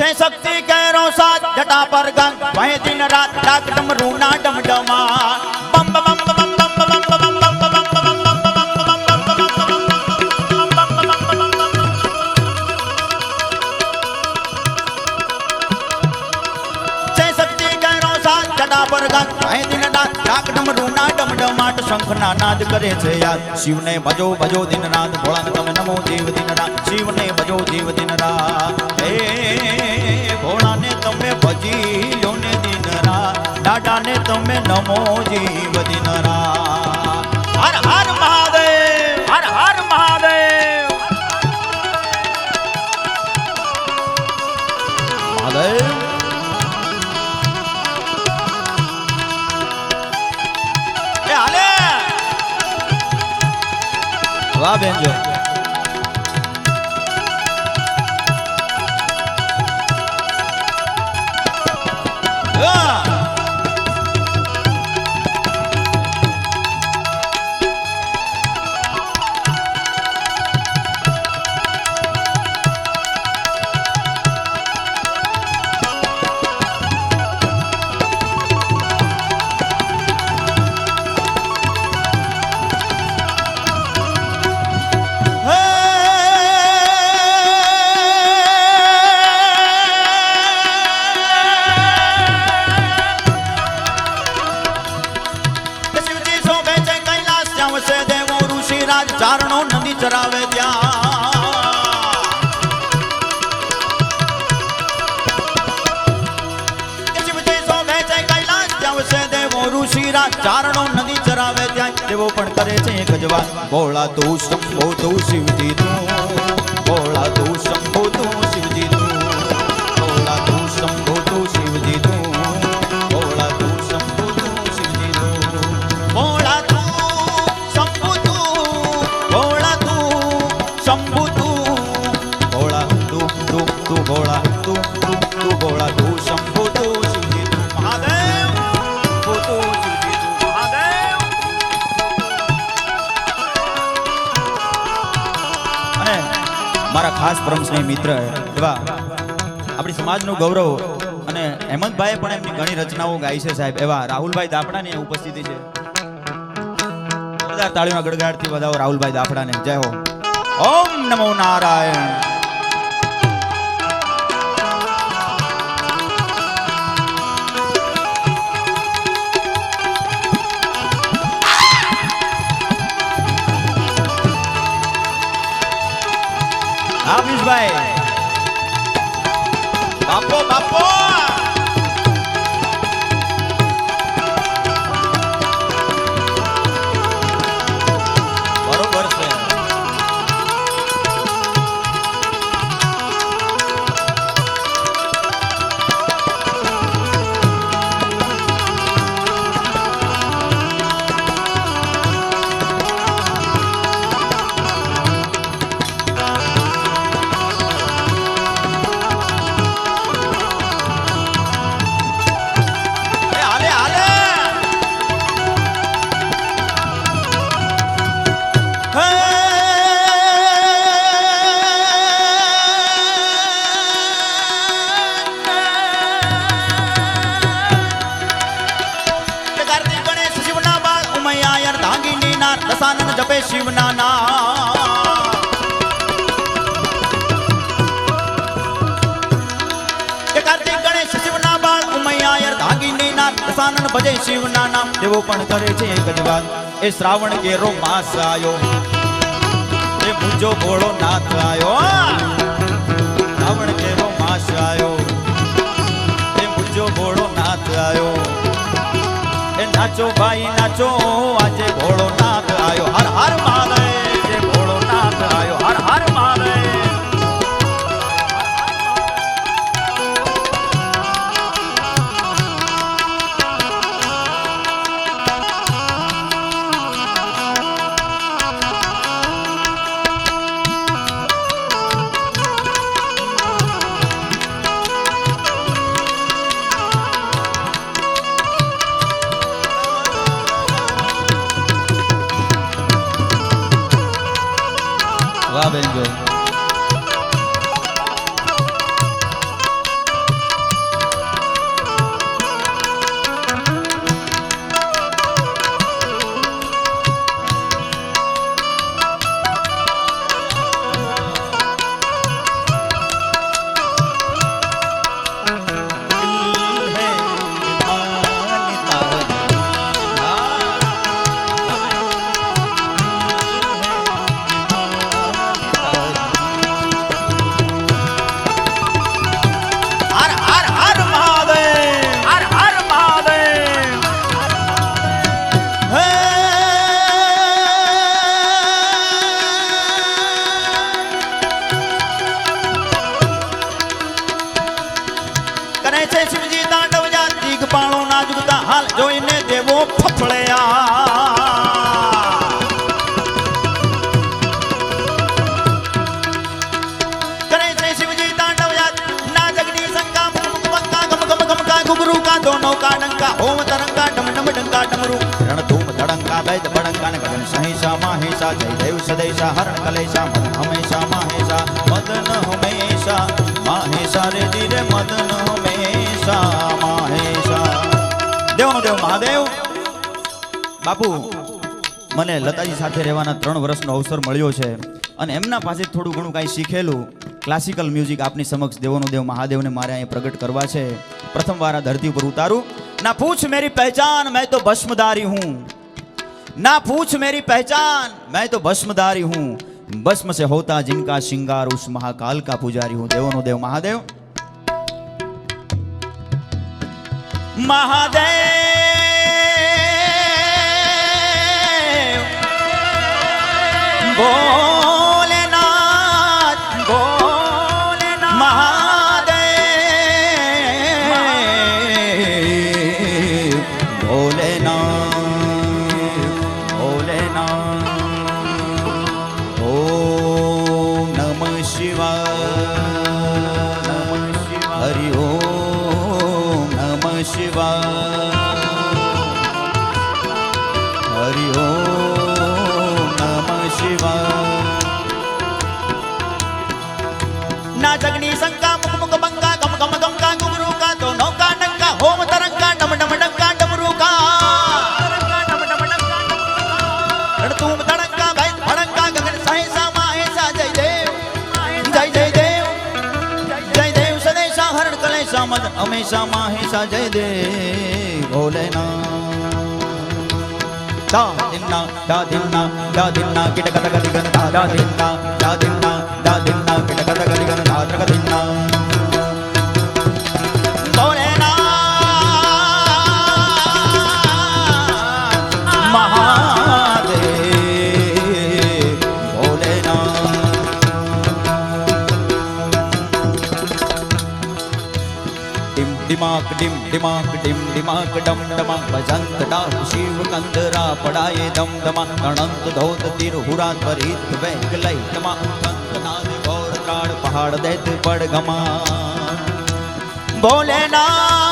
છે શક્તિ કેરો સાત જટા પર ગંગ. વહે દિન રાત ડાક ડમરૂ ના ડમડમા બમ બમ સાત પર ગાત દિન રાત ડાક ડમરૂ ના ડમડમાટ શંખના નાદ કરે છે યાદ. શિવને ભજો ભજો દિન રાત. ભોળા તમે નમો દેવ દિન રાત. શિવને ભજો દેવ દિન રાત. હે, ભોળાને તમે ભજી લો ને દિન રાત. દાદાને તમે નમો જીવ દિન રાત. હા ચારણો નદી ચરાવે ત્યાં તેવો પણ કરે છે વાત. ભોળા તું શંભો તું શિવજી તું. ભોળા તું શંભો મારા ખાસ પરમસ્નેહી મિત્ર એવા આપણી સમાજનું ગૌરવ અને હેમંતભાઈએ પણ એમની ઘણી રચનાઓ ગાઈ છે સાહેબ. એવા રાહુલભાઈ દાપડાની ઉપસ્થિતિ છે. તાળીમાં ગડગડાટથી વધાવો રાહુલભાઈ દાફડાને જય હો. ઓમ નમો નારાયણ. હાફિઝભાઈ બાપો બાપો. શિવના ના કાર્તિક ગણેશ શિવના નામ. દેવો પણ કરે છે વાત એ શ્રાવણ કેરો માસ આયો. એ મુજો ભોળો નાથ આયો. શ્રાવણ નાચો ભાઈ નાચો. આજે ભોળો નાથ આયો. હર હર Belgium. ઓમ તરંગા ડમ ડમ ડંકા ડમરુ. રણ ધૂમ ધડંકા વૈદ બડંકા ગગન સહિષા માહેશા જય દેવ સદૈશા હરણ કલેશા મદન હમેશા માહેશા મદન હમેશા માહેશા રે ધીરે મદન હમેશા માહેશા દેવનો દેવ મહાદેવ. બાપુ, મને લતાજી સાથે રહેવાના ત્રણ વર્ષનો અવસર મળ્યો છે અને એમના પાસે થોડું ઘણું કાંઈ શીખેલું ક્લાસિકલ મ્યુઝિક આપની સમક્ષ દેવોનો દેવ મહાદેવને મારે અહીં પ્રગટ કરવા છે. પ્રથમવાર આ ધરતી ઉપર ઉતારું. ना पूछ मेरी पहचान, मैं तो भस्मदारी हूँ। ना पूछ मेरी पहचान, मैं तो भस्मदारी हूँ। भस्म से होता जिनका श्रृंगार, उस महाकाल का पुजारी हूँ। देव नो देव, महादेव। महादेव। बोल। હમેશા મહેશા જય દે ભોલેના દા દિન્ના દા દિન્ના દા દાદિના કિટ કટ ગતિ ગન દા ડિમાક ડિમ ડિમાક ડિમ ડિમાક ડમ ડમા ભજંત ડાક શિવ કંદરા પડાયે દમ દમા ગણંત ધોત તીર હુરા ત્વરિત વેગ લઈ તમા કંત નાદ ગૌર કાળ પહાડ દૈત પડ ગમા ભોલેનાથ